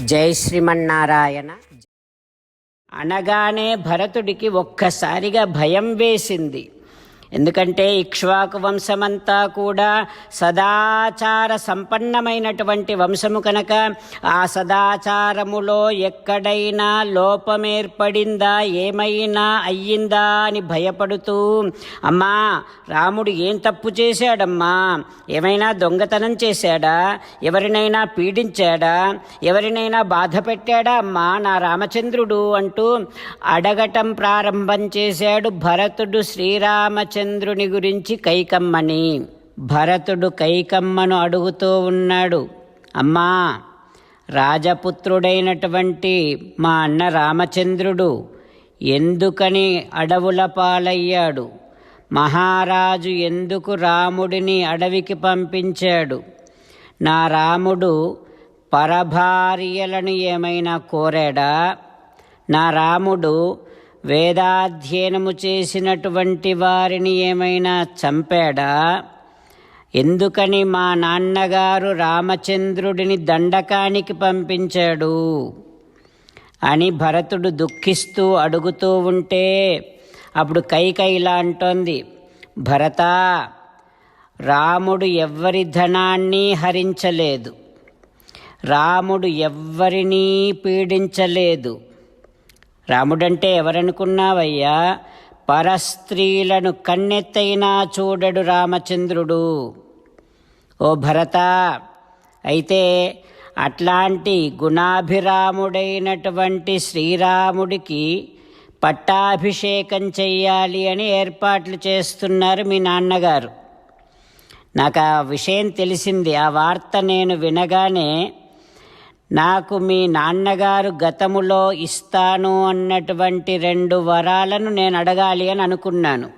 జై శ్రీమన్నారాయణ. అనగానే భరతుడికి ఒక్కసారిగా భయం వేసింది. ఎందుకంటే ఇక్ష్వాకు వంశమంతా కూడా సదాచార సంపన్నమైనటువంటి వంశము కనుక ఆ సదాచారములో ఎక్కడైనా లోపమేర్పడిందా ఏమైనా అయ్యిందా అని భయపడుతూ అమ్మా రాముడు ఏం తప్పు చేశాడమ్మా? ఏమైనా దొంగతనం చేశాడా? ఎవరినైనా పీడించాడా? ఎవరినైనా బాధ పెట్టాడా? అమ్మా నా రామచంద్రుడు అంటూ అడగటం ప్రారంభం చేశాడు భరతుడు రామచంద్రుని గురించి కైకమ్మని. భరతుడు కైకమ్మను అడుగుతూ ఉన్నాడు. అమ్మా రాజపుత్రుడైనటువంటి మా అన్న రామచంద్రుడు ఎందుకని అడవుల పాలయ్యాడు? మహారాజు ఎందుకు రాముడిని అడవికి పంపించాడు? నా రాముడు పరభార్యలను ఏమైనా కోరాడా? నా రాముడు వేదాధ్యయనము చేసినటువంటి వారిని ఏమైనా చంపాడా? ఎందుకని మా నాన్నగారు రామచంద్రుడిని దండకానికి పంపించాడు? అని భరతుడు దుఃఖిస్తూ అడుగుతూ ఉంటే అప్పుడు కైక ఇలా అంటోంది భరత రాముడు ఎవ్వరి ధనాన్ని హరించలేదు. రాముడు ఎవ్వరినీ పీడించలేదు. రాముడంటే ఎవరనుకున్నావయ్యా? పరస్త్రీలను కన్నెత్తైనా చూడడు రామచంద్రుడు. ఓ భరత అయితే అట్లాంటి గుణాభిరాముడైనటువంటి శ్రీరాముడికి పట్టాభిషేకం చెయ్యాలి అని ఏర్పాట్లు చేస్తున్నారు మీ నాన్నగారు. నాకు ఆ విషయం తెలిసింది. ఆ వార్త నేను వినగానే నాకు మీ నాన్నగారు గతములో ఇస్తాను అన్నటువంటి రెండు వరాలను నేను అడగాలి అని అనుకున్నాను.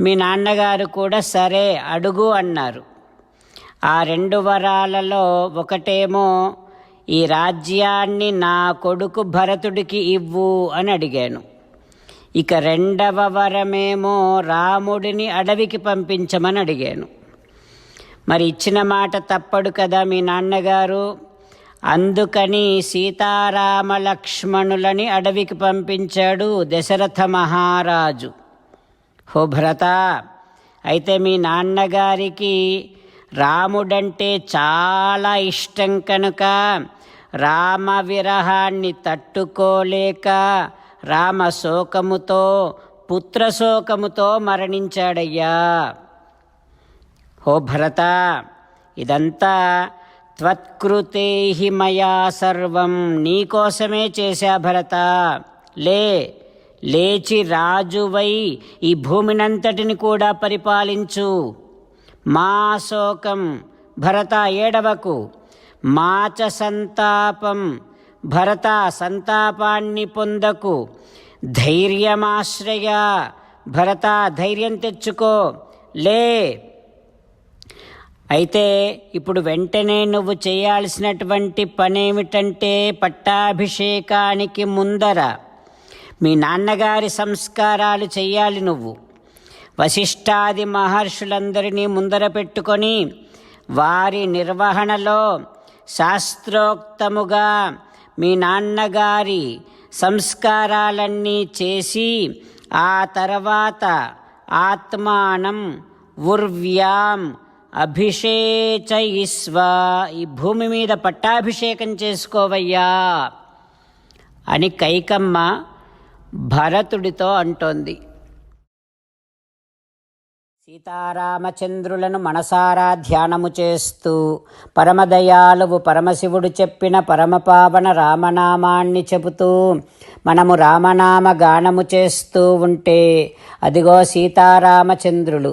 మీ నాన్నగారు కూడా సరే అడుగు అన్నారు. ఆ రెండు వరాలలో ఒకటేమో ఈ రాజ్యాన్ని నా కొడుకు భరతుడికి ఇవ్వు అని అడిగాను. ఇక రెండవ వరమేమో రాముడిని అడవికి పంపించమని అడిగాను. మరి ఇచ్చిన మాట తప్పడు కదా మీ నాన్నగారు? అందుకని సీతారామ లక్ష్మణులని అడవికి పంపించాడు దశరథ మహారాజు. హో భరత అయితే మీ నాన్నగారికి రాముడంటే చాలా ఇష్టం కనుక రామ విరహాన్ని తట్టుకోలేక రామ శోకముతో పుత్రశోకముతో మరణించాడయ్యా. హో భరత ఇదంతా త్వత్కృతే హి మయా సర్వం నీకోసమే చేశా భరత. లే లేచి రాజువై ఈ భూమినంతటిని కూడా పరిపాలించు. మా శోకం భరత ఏడవకు. మాచ సంతాపం భరత సంతాపాన్ని పొందకు. ధైర్యమాశ్రయ భరత ధైర్యం తెచ్చుకో. లే అయితే ఇప్పుడు వెంటనే నువ్వు చేయాల్సినటువంటి పనేమిటంటే పట్టాభిషేకానికి ముందర మీ నాన్నగారి సంస్కారాలు చేయాలి నువ్వు. వశిష్ఠాది మహర్షులందరినీ ముందర పెట్టుకొని వారి నిర్వహణలో శాస్త్రోక్తముగా మీ నాన్నగారి సంస్కారాలన్నీ చేసి ఆ తర్వాత ఆత్మానం ఉర్వ్యాం అభిషేచయిస్వ. ఈ భూమి మీద పట్టాభిషేకం చేసుకోవయ్యా అని కైకమ్మ భరతుడితో అంటోంది. సీతారామచంద్రులను మనసారా ధ్యానము చేస్తూ పరమదయాలువు పరమశివుడు చెప్పిన పరమపావన రామనామాన్ని చెబుతూ మనము రామనామ గానము చేస్తూ ఉంటే అదిగో సీతారామచంద్రులు